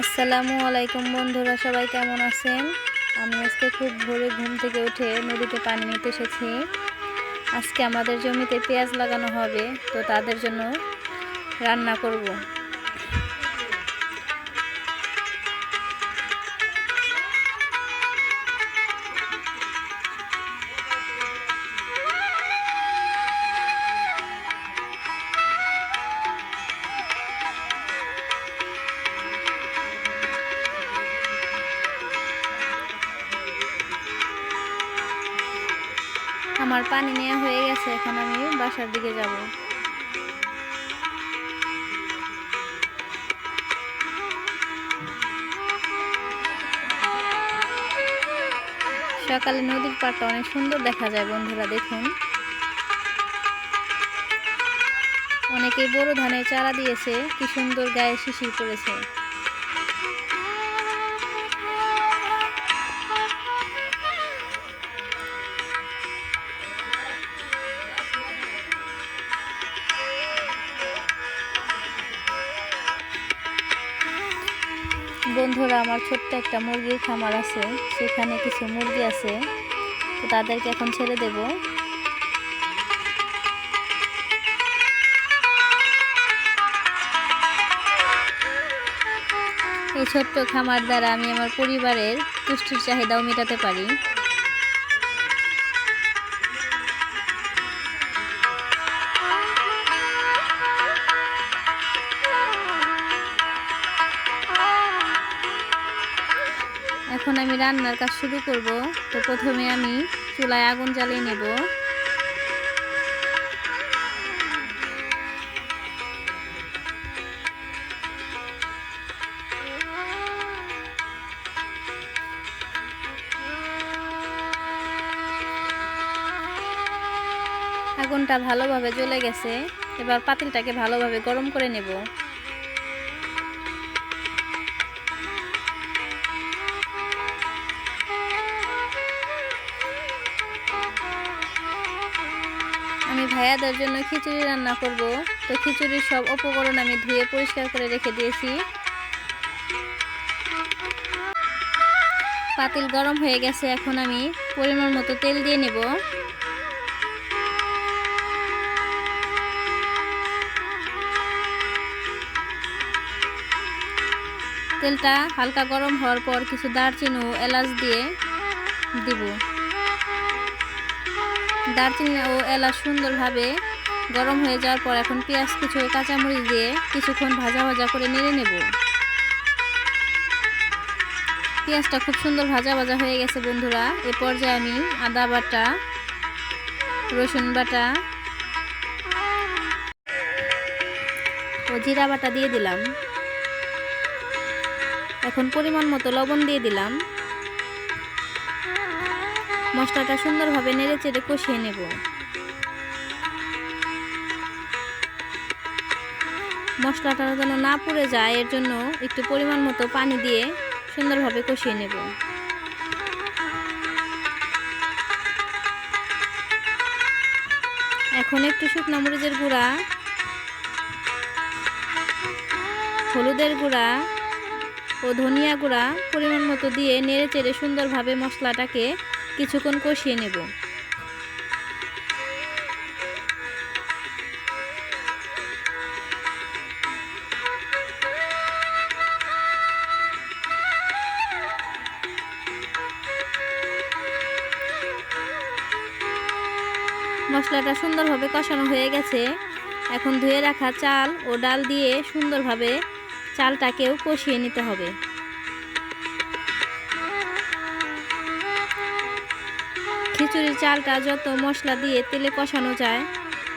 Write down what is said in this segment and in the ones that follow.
আসসালামু আলাইকুম বন্ধুরা, সবাই কেমন আছেন? আমি আজকে খুব ভোরে ঘুম থেকে উঠে নদীতে পানি নিতে এসেছি। আজকে আমাদের জমিতে পেঁয়াজ লাগানো হবে, তো তাদের জন্য রান্না করব। আমার পানি নেওয়া হয়ে গেছে, এখন আমি বাসার দিকে যাব। সকালে নদীর পাড়টা অনেক সুন্দর দেখা যায় বন্ধুরা, দেখুন। অনেকেই বড় ধানের চারা দিয়েছে, কি সুন্দর গায়ে শিশির পড়েছে। আমার ছোট্ট একটা মুরগির খামার আছে, সেখানে কিছু মুরগি আছে, তো তাদেরকে এখন ছেড়ে দেব। এই ছোট্ট খামার দ্বারা আমি আমার পরিবারের পুষ্টির চাহিদাও মেটাতে পারি। এখন আমি রান্নার কাজ শুরু করব। তো প্রথমে আমি চুলায় আগুন জ্বালিয়ে নেব। আগুনটা ভালোভাবে জ্বলে গেছে। এবার পাতিলটাকে ভালোভাবে গরম করে নেব। ভাইয়াদের জন্য খিচুড়ি রান্না করব। তো খিচুড়ির সব উপকরণ আমি ধুয়ে পরিষ্কার করে রেখে দিয়েছি। পাতিল গরম হয়ে গেছে, এখন আমি পরিমাণ মতো তেল দিয়ে নেব। তেলটা হালকা গরম হওয়ার পর কিছু দারচিনি এলাচ দিয়ে দিব। দারচিনি ও এলাচ সুন্দরভাবে গরম হয়ে যাওয়ার পর এখন পেঁয়াজ কিছু কাঁচামরিচ দিয়ে কিছুক্ষণ ভাজা ভাজা করে নেড়ে নেব। পেঁয়াজটা খুব সুন্দর ভাজা ভাজা হয়ে গেছে বন্ধুরা। এ পর্যায়ে আমি আদা বাটা, রসুন বাটা ও জিরা বাটা দিয়ে দিলাম। এখন পরিমাণ মতো লবণ দিয়ে দিলাম। মশলাটা সুন্দরভাবে নেড়ে চেড়ে কষিয়ে নেব। মশলাটা যেন না পুড়ে যায়, এর জন্য একটু পরিমাণ মতো পানি দিয়ে সুন্দরভাবে কষিয়ে নেব। এখন একটু শুকনা মরিচের গুঁড়া, হলুদের গুঁড়া ও ধনিয়া গুঁড়া পরিমাণ মতো দিয়ে নেড়ে চেড়ে সুন্দরভাবে মশলাটাকে কিছুক্ষণ কষিয়ে নেব। মশলাটা সুন্দরভাবে কষানো হয়ে গেছে। এখন ধুয়ে রাখা চাল ও ডাল দিয়ে সুন্দরভাবে চালটাকেও কষিয়ে নিতে হবে। খিচুড়ির চালটা যত মশলা দিয়ে তেলে কষানো যায়,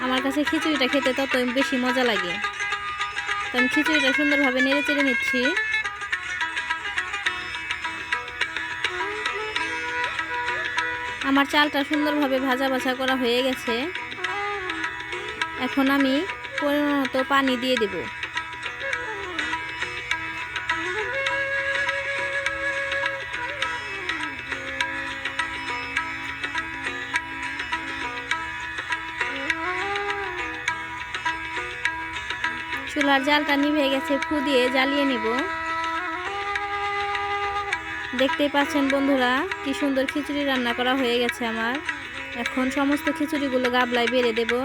আমার কাছে খিচুড়িটা খেতে তত বেশি মজা লাগে। তো আমি খিচুড়িটা সুন্দরভাবে নেড়ে চেড়ে নিচ্ছি। আমার চালটা সুন্দরভাবে ভাজা ভাজা করা হয়ে গেছে। এখন আমি পরিমাণ মতো পানি দিয়ে দেবো। চুলার জালটা নিভে গেছে ফুদিয়ে জ্বালিয়ে নিব। দেখতেই পাচ্ছেন বন্ধুরা, কি সুন্দর খিচুড়ি রান্না করা হয়ে গেছে আমার। এখন সমস্ত খিচুড়িগুলো গাবলায় বেড়ে দেবো।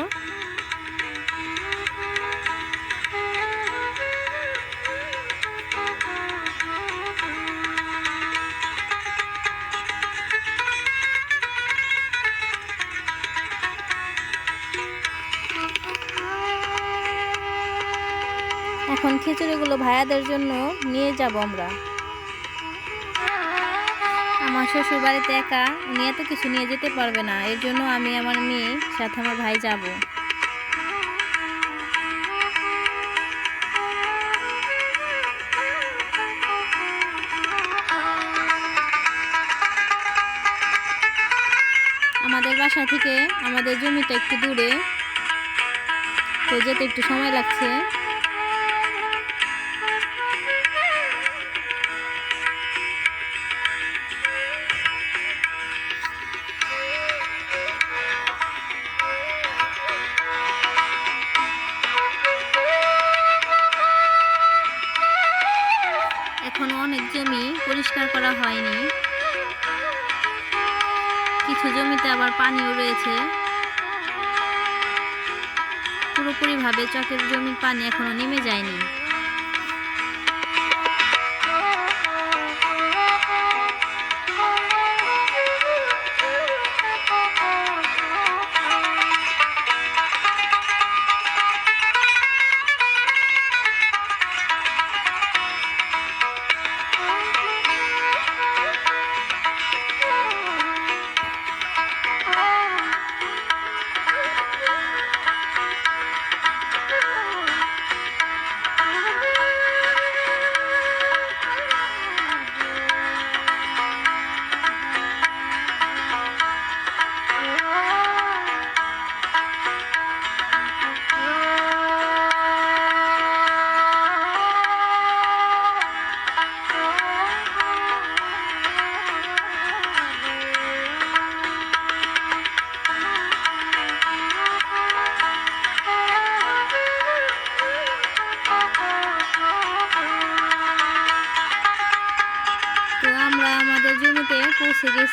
খিচুড়িগুলো ভাইয়াদের জন্য নিয়ে যাব আমরা। আমার শ্বশুর বাড়িতে একা, উনি এত কিছু নিয়ে যেতে পারবে না, এর জন্য আমি আমার মেয়ে, সাথে আমার ভাই যাব। আমাদের বাসা থেকে আমাদের জমিটা একটু দূরে, তো যেতে একটু সময় লাগছে। করা হয়নি। কিছু জমিতে আবার পানিও রয়েছে। পুরোপুরিভাবে চকের জমির পানি এখনও নেমে যায়নি।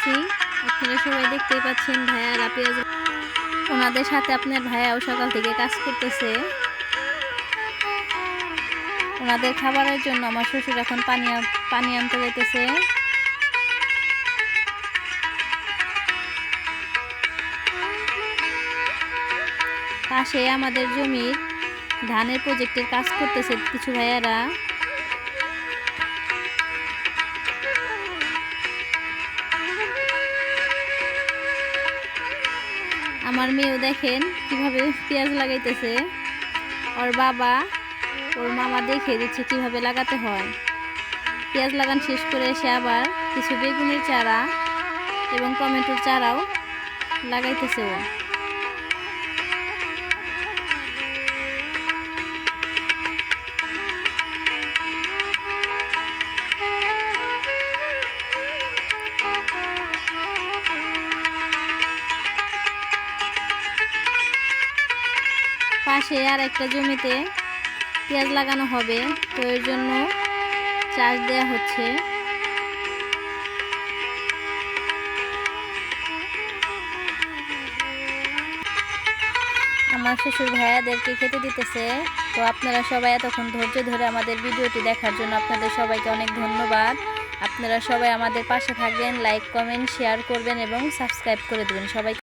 গেছি আপনারা সবাই দেখতেই পাচ্ছেন ভাইয়ারা পেঁয়াজ ওনাদের সাথে আপনার ভাইয়াও সকাল থেকে কাজ করতেছে। ওনাদের খাবারের জন্য আমার শ্বশুর এখন পানি পানি আনতে যেতেছে পাশে আমাদের জমির ধানের প্রজেক্টের কাজ করতেছে কিছু ভাইয়ারা। আমার মেয়েও দেখেন কীভাবে পেঁয়াজ লাগাইতেছে। ওর বাবা, ওর মামা দেখে দিচ্ছে কীভাবে লাগাতে হয়। পেঁয়াজ লাগান শেষ করে এসে আবার কিছু বেগুনের চারা এবং টমেটোর চারাও লাগাইতেছে ও। পাশে আর একটা জমিতে পেঁয়াজ লাগানো হবে, তো এর জন্য চাষ দেওয়া হচ্ছে। আমার শ্বশুর ভাইয়াদেরকে খেতে দিতেছে, তো আপনারা সবাই এতক্ষণ ধৈর্য ধরে আমাদের ভিডিওটি দেখার জন্য আপনাদের সবাইকে অনেক ধন্যবাদ। আপনারা সবাই আমাদের পাশে থাকবেন লাইক কমেন্ট শেয়ার করবেন এবং সাবস্ক্রাইব করে দেবেন সবাই